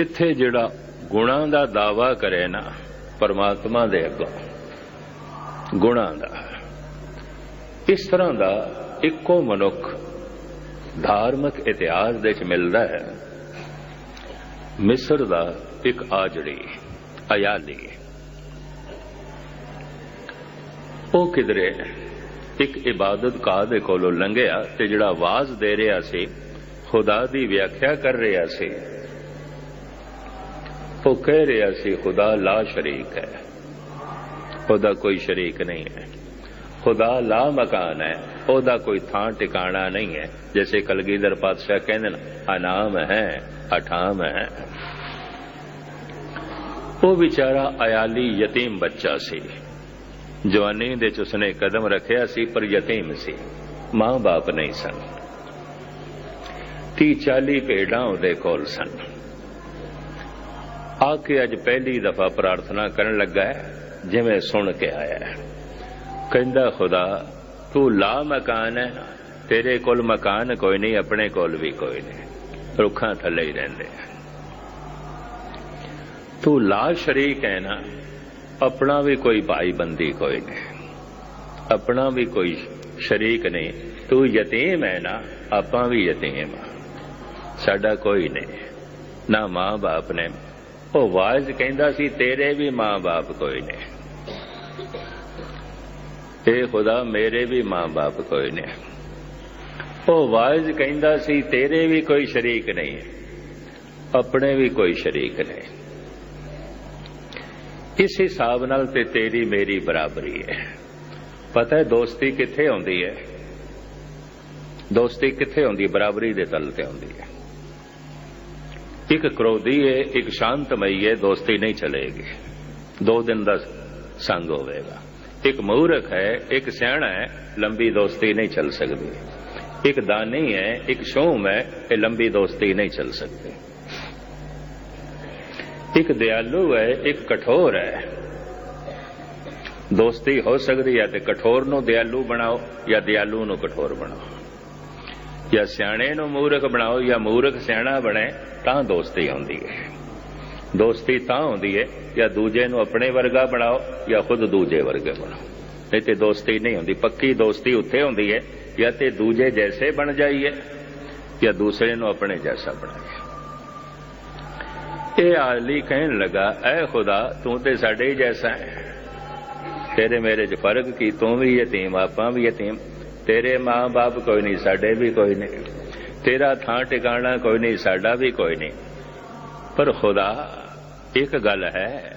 ਇੱਥੇ ਜਿਹੜਾ ਗੁਣਾ ਦਾ ਦਾਵਾ ਕਰੇ ਨਾ, ਪਰਮਾਤਮਾ ਦੇ ਅੱਗੋਂ, ਗੁਣਾ ਦਾ। ਇਸ ਤਰ੍ਹਾਂ ਦਾ ਇੱਕੋ ਮਨੁੱਖ ਧਾਰਮਿਕ ਇਤਿਹਾਸ ਦੇ ਵਿੱਚ ਮਿਲਦਾ ਹੈ। ਮਿਸਰ ਦਾ ਇੱਕ ਆਜੜੀ, ਅਯਾਲੀ। ਉਹ ਕਿਧਰੇ ਇੱਕ ਇਬਾਦਤ ਕਾ ਦੇ ਕੋਲੋਂ ਲੰਘਿਆ ਤੇ ਜਿਹੜਾ ਆਵਾਜ਼ ਦੇ ਰਿਹਾ ਸੀ, ਖੁਦਾ ਦੀ ਵਿਆਖਿਆ ਕਰ ਰਿਹਾ ਸੀ ਉਹ ਕਹਿ ਰਿਹਾ ਸੀ, ਖੁਦਾ ਲਾ ਸ਼ਰੀਕ ਹੈ। ਉਹਦਾ ਕੋਈ ਸ਼ਰੀਕ ਨਹੀਂ ਹੈ। ਖੁਦਾ ਲਾ ਮਕਾਨ ਹੈ, ਉਹਦਾ ਕੋਈ ਥਾਂ ਟਿਕਾਣਾ ਨਹੀਂ ਹੈ। ਜਿਵੇਂ ਕਲਗੀਧਰ ਪਾਤਸ਼ਾਹ ਕਹਿੰਦੇ ਨੇ, ਅਨਾਮ ਹੈ, ਅਠਾਮ ਹੈ। ਉਹ ਵਿਚਾਰਾ ਅਯਾਲੀ ਯਤੀਮ ਬੱਚਾ ਸੀ। ਜਵਾਨੀ ਦੇ ਚ ਉਸਨੇ ਕਦਮ ਰੱਖਿਆ ਸੀ, ਪਰ ਯਤੀਮ ਸੀ। ਮਾਂ-ਬਾਪ ਨਹੀਂ ਸਨ। 30 40 ਭੇਡਾਂ ਉਹਦੇ ਕੋਲ ਸਨ। ਆ ਕੇ ਅੱਜ ਪਹਿਲੀ ਦਫਾ ਪ੍ਰਾਰਥਨਾ ਕਰਨ ਲੱਗਾ ਹੈ, ਜਿਵੇਂ ਸੁਣ ਕੇ ਆਇਆ ਹੈ। ਕਹਿੰਦਾ, ਖੁਦਾ, ਤੂੰ ਲਾ ਮਕਾਨ ਹੈ, ਤੇਰੇ ਕੋਲ ਮਕਾਨ ਕੋਈ ਨਹੀਂ, ਆਪਣੇ ਕੋਲ ਵੀ ਕੋਈ ਨਹੀਂ। ਰੁੱਖਾਂ ਥੱਲੇ ਹੀ ਰਹਿੰਦੇ ਤੂੰ ਲਾ ਸ਼ਰੀਕ ਹੈ ਨਾ, ਆਪਣਾ ਵੀ ਕੋਈ ਭਾਈ ਬੰਦੀ ਕੋਈ ਨਹੀਂ। ਆਪਣਾ ਵੀ ਕੋਈ ਸ਼ਰੀਕ ਨਹੀਂ। ਤੂੰ ਯਤੀਮ ਹੈ ਨਾ, ਆਪਾਂ ਵੀ ਯਤੀਮ ਆ। ਸਾਡਾ ਕੋਈ ਨਹੀਂ, ਨਾ ਮਾਂ-ਬਾਪ ਨੇ ਉਹ ਵਾਇਜ਼ ਕਹਿੰਦਾ ਸੀ, ਤੇਰੇ ਵੀ ਮਾਂ-ਬਾਪ ਕੋਈ ਨੇ। ਤੇ ਖੁਦਾ, ਮੇਰੇ ਵੀ ਮਾਂ-ਬਾਪ ਕੋਈ ਨੇ। ਉਹ ਵਾਇਜ਼ ਕਹਿੰਦਾ ਸੀ, ਤੇਰੇ ਵੀ ਕੋਈ ਸ਼ਰੀਕ ਨਹੀਂ ਆਪਣੇ ਵੀ ਕੋਈ ਸ਼ਰੀਕ ਨਹੀਂ ਇਸ ਹਿਸਾਬ ਨਾਲ ਤੇ ਤੇਰੀ ਮੇਰੀ ਬਰਾਬਰੀ ਹੈ। ਪਤਾ ਹੈ, ਦੋਸਤੀ ਕਿੱਥੇ ਆਉਂਦੀ ਹੈ? ਦੋਸਤੀ ਕਿੱਥੇ ਆਉਂਦੀ ਬਰਾਬਰੀ ਦੇ ਤਲ ਤੇ ਆਉਂਦੀ ਹੈ। ਇੱਕ ਕ੍ਰੋਧੀ ਹੈ ਇੱਕ ਸ਼ਾਂਤਮਈ ਹੈ, ਦੋਸਤੀ ਨਹੀਂ ਚਲੇਗੀ। ਦੋ ਦਿਨ ਦਾ ਸੰਗ ਹੋਵੇਗਾ। ਇੱਕ ਮੂਰਖ ਹੈ, ਇੱਕ ਸਿਆਣਾ ਹੈ, ਲੰਬੀ ਦੋਸਤੀ ਨਹੀਂ ਚੱਲ ਸਕਦੀ। ਇੱਕ ਦਾਨੀ ਹੈ, ਇੱਕ ਸ਼ੋਮ ਹੈ, ਇਹ ਲੰਬੀ ਦੋਸਤੀ ਨਹੀਂ ਚੱਲ ਸਕਦੀ। ਇੱਕ ਦਿਆਲੂ ਹੈ, ਇੱਕ ਕਠੋਰ ਹੈ। ਦੋਸਤੀ ਹੋ ਸਕਦੀ ਹੈ ਤੇ ਕਠੋਰ ਨੂੰ ਦਿਆਲੂ ਬਣਾਓ ਜਾਂ ਦਿਆਲੂ ਨੂੰ ਕਠੋਰ ਬਣਾਓ। ਜਾਂ ਸਿਆਣੇ ਨੂੰ ਮੂਰਖ ਬਣਾਓ ਜਾਂ ਮੂਰਖ ਸਿਆਣਾ ਬਣੇ, ਤਾਂ ਦੋਸਤੀ ਆਉਂਦੀ ਹੈ ਦੋਸਤੀ ਤਾਂ ਹੁੰਦੀ ਹੈ ਜਾਂ ਦੂਜੇ ਨੂੰ ਆਪਣੇ ਵਰਗਾ ਬਣਾਓ ਜਾਂ ਖੁਦ ਦੂਜੇ ਵਰਗੇ ਬਣਾਓ। ਨਹੀਂ ਤੇ ਦੋਸਤੀ ਨਹੀਂ ਹੁੰਦੀ ਪੱਕੀ ਦੋਸਤੀ ਉੱਥੇ ਹੁੰਦੀ ਹੈ ਜਾਂ ਤੇ ਦੂਜੇ ਜੈਸੇ ਬਣ ਜਾਈਏ, ਜਾਂ ਦੂਸਰੇ ਨੂੰ ਆਪਣੇ ਜੈਸਾ ਬਣਾਈਏ। ਇਹ ਆਲੀ ਕਹਿਣ ਲੱਗਾ, ਐ ਖੁਦਾ, ਤੂੰ ਤੇ ਸਾਡੇ ਹੀ ਜੈਸਾ ਹੈ ਤੇਰੇ ਮੇਰੇ 'ਚ ਫ਼ਰਕ ਕੀ? ਤੂੰ ਵੀ ਯਤੀਮ, ਆਪਾਂ ਵੀ ਯਤੀਮ। ਤੇਰੇ ਮਾਂ-ਬਾਪ ਕੋਈ ਨਹੀਂ, ਸਾਡੇ ਵੀ ਕੋਈ ਨਹੀਂ। ਤੇਰਾ ਥਾਂ ਟਿਕਾਣਾ ਕੋਈ ਨਹੀਂ, ਸਾਡਾ ਵੀ ਕੋਈ ਨਹੀਂ। ਪਰ ਖੁਦਾ, ਇੱਕ ਗੱਲ ਹੈ,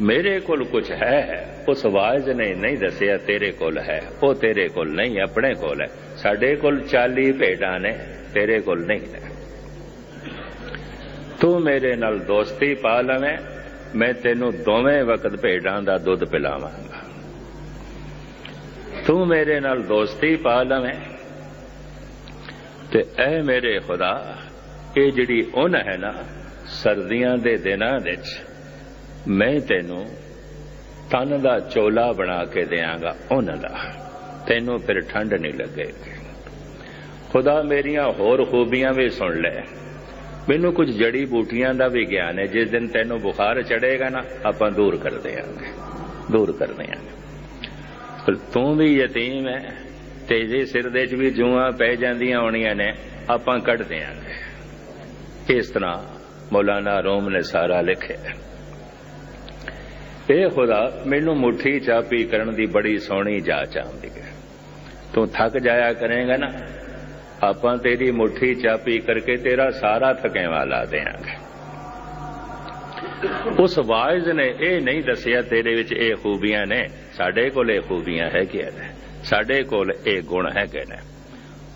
ਮੇਰੇ ਕੋਲ ਕੁਝ ਹੈ, ਉਸ ਆਵਾਜ਼ ਨੇ ਨਹੀਂ ਦੱਸਿਆ ਤੇਰੇ ਕੋਲ ਹੈ, ਉਹ ਤੇਰੇ ਕੋਲ ਨਹੀਂ, ਆਪਣੇ ਕੋਲ ਹੈ। ਸਾਡੇ ਕੋਲ 40 ਭੇਡਾਂ ਨੇ, ਤੇਰੇ ਕੋਲ ਨਹੀਂ ਨੇ ਤੂੰ ਮੇਰੇ ਨਾਲ ਦੋਸਤੀ ਪਾ ਲਵੇਂ, ਮੈਂ ਤੈਨੂੰ ਦੋਵੇਂ ਵਕਤ ਭੇਡਾਂ ਦਾ ਦੁੱਧ ਪਿਲਾਵਾਂਗਾ। ਤੂੰ ਮੇਰੇ ਨਾਲ ਦੋਸਤੀ ਪਾ ਲਵੇਂ। ਤੇ ਐ ਮੇਰੇ ਖੁਦਾ, ਇਹ ਜਿਹੜੀ ਉਨ ਹੈ ਨਾ, ਸਰਦੀਆਂ ਦੇ ਦਿਨਾਂ ਵਿੱਚ, ਮੈਂ ਤੈਨੂੰ ਤਨ ਦਾ ਚੋਲਾ ਬਣਾ ਕੇ ਦੇਵਾਂਗਾ ਉਹਨਾਂ ਦਾ। ਤੈਨੂੰ ਫਿਰ ਠੰਡ ਨਹੀਂ ਲੱਗੇਗੀ। ਖੁਦਾ ਮੇਰੀਆਂ ਹੋਰ ਖੂਬੀਆਂ ਵੀ ਸੁਣ ਲੈ। ਮੈਨੂੰ ਕੁਝ ਜੜੀ ਬੂਟੀਆਂ ਦਾ ਵੀ ਗਿਆਨ ਹੈ, ਜਿਸ ਦਿਨ ਤੈਨੂੰ ਬੁਖਾਰ ਚੜੇਗਾ ਨਾ, ਆਪਾਂ ਦੂਰ ਕਰ ਦੇਵਾਂਗੇ ਦੂਰ ਕਰਨੇ ਆ ਤੂੰ ਵੀ ਯਤੀਮ ਹੈ ਤੇਜੇ ਸਿਰ ਦੇ 'ਚ ਵੀ ਜੂਆਂ ਪੈ ਜਾਂਦੀਆਂ ਹੋਣੀਆਂ ਨੇ, ਆਪਾਂ ਕੱਢ ਦਿਆਂਗੇ। ਇਸ ਤਰ੍ਹਾਂ ਮੌਲਾਨਾ ਰੋਮ ਨੇ ਸਾਰਾ ਲਿਖਿਆ। ਇਹ ਖੁਦਾ ਮੈਨੂੰ ਮੁਠੀ ਚਾਪੀ ਕਰਨ ਦੀ ਬੜੀ ਸੋਹਣੀ ਜਾਚ ਆਉਂਦੀ ਹੈ। ਤੂੰ ਥੱਕ ਜਾਇਆ ਕਰੇਗਾ ਨਾ, ਆਪਾਂ ਤੇਰੀ ਮੁਠੀ ਚਾਪੀ ਕਰਕੇ ਤੇਰਾ ਸਾਰਾ ਥਕੇਵਾ ਲਾ ਦੇਾਂਗੇ ਉਸ ਵਾਇਜ਼ ਨੇ ਇਹ ਨਹੀਂ ਦੱਸਿਆ ਤੇਰੇ ਵਿੱਚ ਇਹ ਖੂਬੀਆਂ ਨੇ ਸਾਡੇ ਕੋਲ ਇਹ ਖੂਬੀਆਂ ਹੈਗੀਆਂ ਨੇ ਸਾਡੇ ਕੋਲ ਇਹ ਗੁਣ ਹੈਗੇ ਨੇ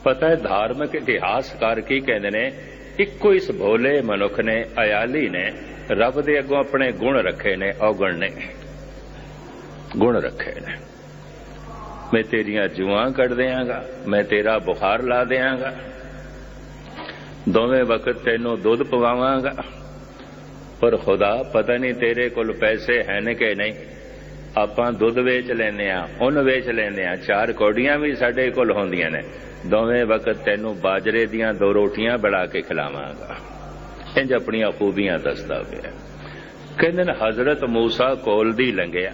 ਪਤਾ ਹੈ ਧਾਰਮਿਕ ਇਤਿਹਾਸਕਾਰ ਕੀ ਕਹਿੰਦੇ ਨੇ ਇੱਕੋ ਇਸ ਭੋਲੇ ਮਨੁੱਖ ਨੇ ਅਯਾਲੀ ਨੇ ਰੱਬ ਦੇ ਅੱਗੋਂ ਆਪਣੇ ਗੁਣ ਰੱਖੇ ਨੇ ਔਗਣ ਨੇ ਗੁਣ ਰੱਖੇ ਨੇ ਮੈਂ ਤੇਰੀਆਂ ਜੂਆਂ ਕੱਢ ਦਿਆਂਗਾ ਮੈਂ ਤੇਰਾ ਬੁਖਾਰ ਲਾ ਦਿਆਂਗਾ ਦੋਵੇਂ ਵਕਤ ਤੈਨੂੰ ਦੁੱਧ ਪਵਾਵਾਂਗਾ ਪਰ ਖੁਦਾ, ਪਤਾ ਨਹੀਂ ਤੇਰੇ ਕੋਲ ਪੈਸੇ ਹਨ ਕਿ ਨਹੀਂ। ਆਪਾਂ ਦੁੱਧ ਵੇਚ ਲੈਨੇ ਆ ਉਹਨ ਵੇਚ ਲੈਨੇ ਆ ਚਾਰ ਕੌਡੀਆਂ ਵੀ ਸਾਡੇ ਕੋਲ ਹੁੰਦੀਆਂ ਨੇ। ਦੋਵੇਂ ਵਕਤ ਤੈਨੂੰ ਬਾਜਰੇ ਦੀਆਂ ਦੋ ਰੋਟੀਆਂ ਬਣਾ ਕੇ ਖਿਲਾਵਾਂਗਾ। ਇੰਜ ਆਪਣੀਆਂ ਖੂਬੀਆਂ ਦੱਸਦਾ ਪਿਆ। ਕਹਿੰਦੇ ਨੇ, ਹਜ਼ਰਤ ਮੂਸਾ ਕੋਲ ਦੀ ਲੰਘਿਆ।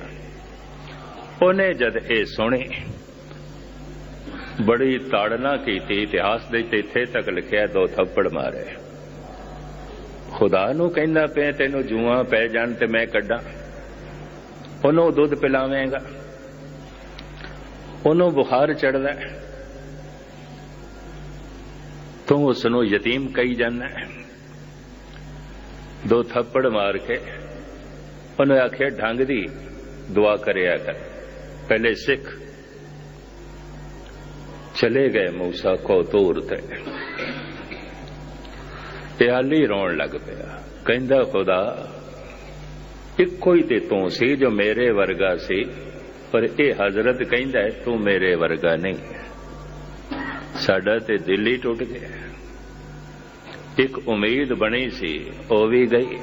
ਉਹਨੇ ਜਦ ਇਹ ਸੁਣੀ, ਬੜੀ ਤਾੜਨਾ ਕੀਤੀ, ਇਤਿਹਾਸ ਦੇ ਵਿੱਚ ਇੱਥੇ ਤੱਕ ਲਿਖਿਆ, ਦੋ ਥੱਪੜ ਮਾਰੇ। ਖੁਦਾ ਨੂੰ ਕਹਿੰਦਾ ਪਿਆ, ਤੈਨੂੰ ਜੂਆਂ ਪੈ ਜਾਣ ਤੇ ਮੈਂ ਕੱਢਾਂ। ਉਹਨੂੰ ਦੁੱਧ ਪਿਲਾਵੇਂਗਾ। ਉਹਨੂੰ ਬੁਖਾਰ ਚੜਦਾ ਤੂੰ ਉਸ ਨੂੰ ਯਤੀਮ ਕਹੀ ਜਾਂਦਾ ਦੋ ਥੱਪੜ ਮਾਰ ਕੇ ਉਹਨੇ ਆਖਿਆ, ਢੰਗ ਦੀ ਦੁਆ ਕਰਿਆ ਕਰ। ਪਹਿਲੇ ਸਿੱਖ ਚਲੇ ਗਏ ਮੂਸਾ ਕੋ ਤੂਰ ਤੇ। ਤੇ ਰੋਣ ਲੱਗ ਪਿਆ। ਕਹਿੰਦਾ, ਖੁਦਾ, ਇੱਕੋ ਹੀ ਤੇ ਤੂੰ ਸੀ ਜੋ ਮੇਰੇ ਵਰਗਾ ਸੀ, ਪਰ ਇਹ ਹਜ਼ਰਤ ਕਹਿੰਦਾ ਤੂੰ ਮੇਰੇ ਵਰਗਾ ਨਹੀਂ। ਸਾਡਾ ਤੇ ਦਿਲ ਹੀ ਟੁੱਟ ਗਿਆ। ਇੱਕ ਉਮੀਦ ਬਣੀ ਸੀ, ਉਹ ਵੀ ਗਈ।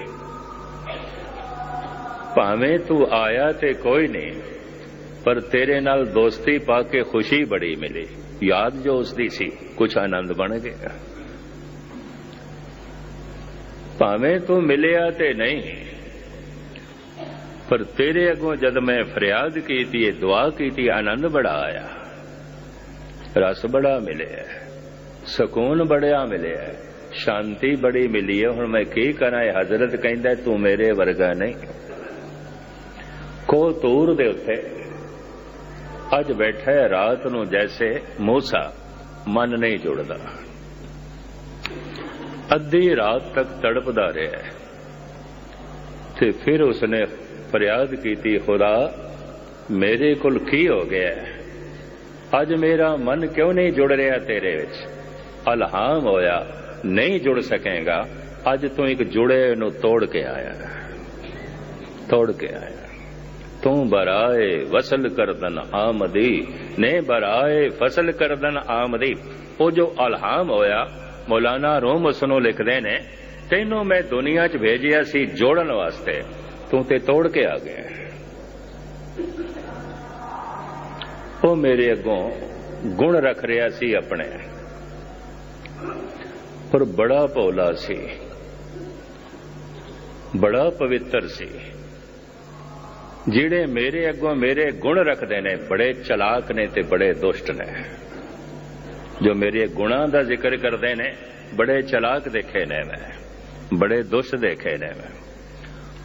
ਭਾਵੇਂ ਤੂੰ ਆਇਆ ਤੇ ਕੋਈ ਨਹੀਂ, ਪਰ ਤੇਰੇ ਨਾਲ ਦੋਸਤੀ ਪਾ ਕੇ ਖੁਸ਼ੀ ਬੜੀ ਮਿਲੀ। ਯਾਦ ਜੋ ਉਸ ਦੀ ਸੀ ਕੁਝ ਆਨੰਦ ਬਣ ਗਿਆ। ਭਾਵੇਂ ਤੂੰ ਮਿਲਿਆ ਤੇ ਨਹੀਂ, ਪਰ ਤੇਰੇ ਅੱਗੋਂ ਜਦ ਮੈਂ ਫਰਿਆਦ ਕੀਤੀ, ਇਹ ਦੁਆ ਕੀਤੀ, ਆਨੰਦ ਬੜਾ ਆਇਆ। ਰਸ ਬੜਾ ਮਿਲਿਆ, ਸਕੂਨ ਬੜਿਆ ਮਿਲਿਆ, ਸ਼ਾਂਤੀ ਬੜੀ ਮਿਲੀ ਹੈ। ਹੁਣ ਮੈਂ ਕੀ ਕਰਾਂ, ਇਹ ਹਜ਼ਰਤ ਕਹਿੰਦਾ, ਤੂੰ ਮੇਰੇ ਵਰਗਾ ਨਹੀਂ। ਕੋ ਤੂਰ ਦੇ ਉੱਤੇ ਅੱਜ ਬੈਠਾ ਹੈ ਰਾਤ ਨੂੰ ਜੈਸੇ ਮੂਸਾ, ਮਨ ਨਹੀਂ ਜੁੜਦਾ। ਅੱਧੀ ਰਾਤ ਤੱਕ ਤੜਪਦਾ ਰਿਹਾ ਤੇ ਫਿਰ ਉਸਨੇ ਫਰਿਆਦ ਕੀਤੀ, ਖੁਦਾ, ਮੇਰੇ ਕੋਲ ਕੀ ਹੋ ਗਿਆ ਅੱਜ ਮੇਰਾ ਮਨ ਕਿਉਂ ਨਹੀਂ ਜੁੜ ਰਿਹਾ ਤੇਰੇ ਵਿੱਚ? ਅਲਹਾਮ ਹੋਇਆ, ਨਹੀਂ ਜੁੜ ਸਕੇਗਾ। ਅੱਜ ਤੂੰ ਇੱਕ ਜੁੜੇ ਨੂੰ ਤੋੜ ਕੇ ਆਇਆ ਤੋੜ ਕੇ ਆਇਆ ਤੂੰ ਬਰਾਏ ਵਸਲ ਕਰਦਨ ਆਮਦੀ ਨੇ ਬਰਾਏ ਫਸਲ ਕਰਦਨ ਆਮਦੀ। ਉਹ ਜੋ ਅਲਹਾਮ ਹੋਇਆ ਮੌਲਾਨਾ ਰੋਮ ਉਸਨੂੰ ਲਿਖਦੇ ਨੇ, ਤੈਨੂੰ ਮੈਂ ਦੁਨੀਆ 'ਚ ਭੇਜਿਆ ਸੀ ਜੋੜਨ ਵਾਸਤੇ, ਤੂੰ ਤੇ ਤੋੜ ਕੇ ਆ ਗਿਆ ਉਹ ਮੇਰੇ ਅੱਗੋਂ ਗੁਣ ਰੱਖ ਰਿਹਾ ਸੀ ਆਪਣੇ। ਪਰ ਬੜਾ ਭੋਲਾ ਸੀ। ਬੜਾ ਪਵਿੱਤਰ ਸੀ। ਜਿਹੜੇ ਮੇਰੇ ਅੱਗੋਂ ਮੇਰੇ ਗੁਣ ਰੱਖਦੇ ਨੇ, ਬੜੇ ਚਲਾਕ ਨੇ ਤੇ ਬੜੇ ਦੁਸ਼ਟ ਨੇ। ਜੋ ਮੇਰੇ ਗੁਣਾ ਦਾ ਜ਼ਿਕਰ ਕਰਦੇ ਨੇ, ਬੜੇ ਚਲਾਕ ਦੇਖੇ ਨੇ ਮੈਂ, ਬੜੇ ਦੁਸ਼ ਦੇਖੇ ਨੇ ਮੈਂ।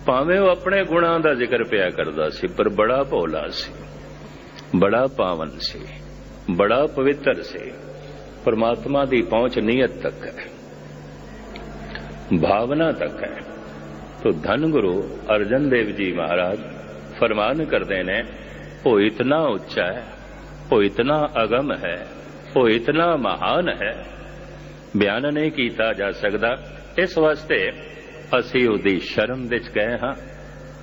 ਭਾਵੇਂ ਉਹ ਆਪਣੇ ਗੁਣਾ ਦਾ ਜ਼ਿਕਰ ਪਿਆ ਕਰਦਾ ਸੀ, ਪਰ ਬੜਾ ਭੋਲਾ ਸੀ, ਬੜਾ ਪਾਵਨ ਸੀ, ਬੜਾ ਪਵਿੱਤਰ ਸੀ। ਪਰਮਾਤਮਾ ਦੀ ਪਹੁੰਚ ਨੀਅਤ ਤੱਕ ਹੈ, ਭਾਵਨਾ ਤੱਕ ਹੈ। ਤੋ ਧਨ ਗੁਰੂ ਅਰਜਨ ਦੇਵ ਜੀ ਮਹਾਰਾਜ ਫਰਮਾਨ ਕਰਦੇ ਨੇ, ਉਹ ਇਤਨਾ ਉੱਚਾ ਹੈ, ਉਹ ਇਤਨਾ ਅਗਮ ਹੈ ਉਹ ਇਤਨਾ ਮਹਾਨ ਹੈ। ਬਿਆਨ ਨਹੀਂ ਕੀਤਾ ਜਾ ਸਕਦਾ। ਇਸ ਵਾਸਤੇ ਅਸੀਂ ਉਹਦੀ ਸ਼ਰਨ ਵਿੱਚ ਗਏ ਹਾਂ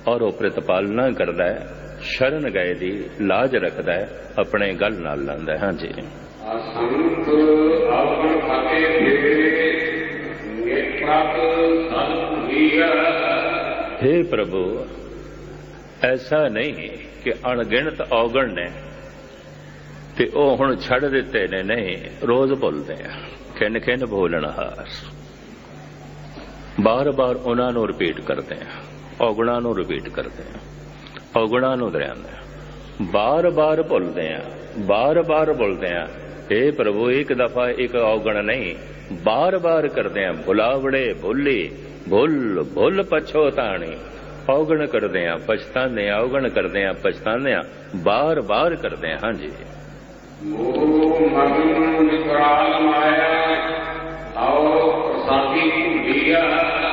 ਔਰ ਉਹ ਪ੍ਰਤਪਾਲਨਾ ਕਰਦਾ ਹੈ। ਸ਼ਰਨ ਗਏ ਦੀ ਲਾਜ ਰੱਖਦਾ ਹੈ। ਆਪਣੇ ਗੱਲ ਨਾਲ ਲਾਂਦਾ ਹਾਂ। ਜੀ ਸੰਤ ਆਪਣ ਖਾਤੇ ਫੇਰੇ ਨੇਤਰਾਤ ਸੰਤ ਵੀਰ ਪ੍ਰਭੂ ਐਸਾ ਨਹੀਂ ਕਿ ਅਣਗਿਣਤ ਔਗਣ ਨੇ ਤੇ ਉਹ ਹੁਣ ਛੱਡ ਦਿੱਤੇ ਨੇ, ਨਹੀਂ, ਰੋਜ਼ ਭੁੱਲਦੇ ਆ। ਖਿੰਨ ਖਿੰਨ ਭੁੱਲਣਹਾਰ ਬਾਰ-ਬਾਰ ਉਹਨਾਂ ਨੂੰ ਰਿਪੀਟ ਕਰਦੇ ਆ, ਔਗਣਾ ਨੂੰ ਰਿਪੀਟ ਕਰਦੇ ਆ, ਔਗਣਾਂ ਨੂੰ ਦਰਿਆਉਂਦੇ ਆ। ਬਾਰ-ਬਾਰ ਭੁੱਲਦੇ ਆ, ਬਾਰ-ਬਾਰ ਭੁੱਲਦੇ ਆ हे ਪ੍ਰਭੂ, ਇੱਕ ਦਫਾ ਇੱਕ ਔਗਣ ਨਹੀਂ, ਬਾਰ-ਬਾਰ ਕਰਦੇ ਆ ਭੁਲਾਵੜੇ ਭੁੱਲੀ ਭੁੱਲ ਭੁੱਲ ਪਛੋਤਾਣੀ ਔਗਣ ਕਰਦੇ ਆ ਪਛਤਾਨੇ ਔਗਣ ਕਰਦੇ ਆ ਪਛਤਾਨੇ ਆ, ਬਾਰ-ਬਾਰ ਕਰਦੇ ਆ, ਹਾਂਜੀ।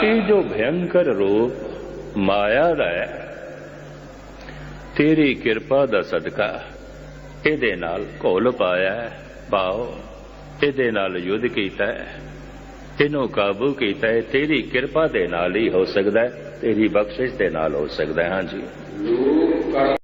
ਇਹ ਜੋ ਭਯੰਕਰ ਰੂਪ ਮਾਇਆ ਦਾ ਹੈ ਤੇਰੀ ਕਿਰਪਾ ਦਾ ਸਦਕਾ ਇਹਦੇ ਨਾਲ ਘੋਲ ਪਾਇਆ ਹੈ, ਪਾਓ ਇਹਦੇ ਨਾਲ ਯੁੱਧ ਕੀਤਾ ਹੈ। ਇਹਨੂੰ ਕਾਬੂ ਕੀਤਾ ਹੈ ਤੇਰੀ ਕਿਰਪਾ ਦੇ ਨਾਲ ਹੀ ਹੋ ਸਕਦਾ ਹੈ ਤੇਰੀ ਬਖਸ਼ਿਸ਼ ਦੇ ਨਾਲ ਹੋ ਸਕਦਾ ਹੈ। ਹਾਂਜੀ।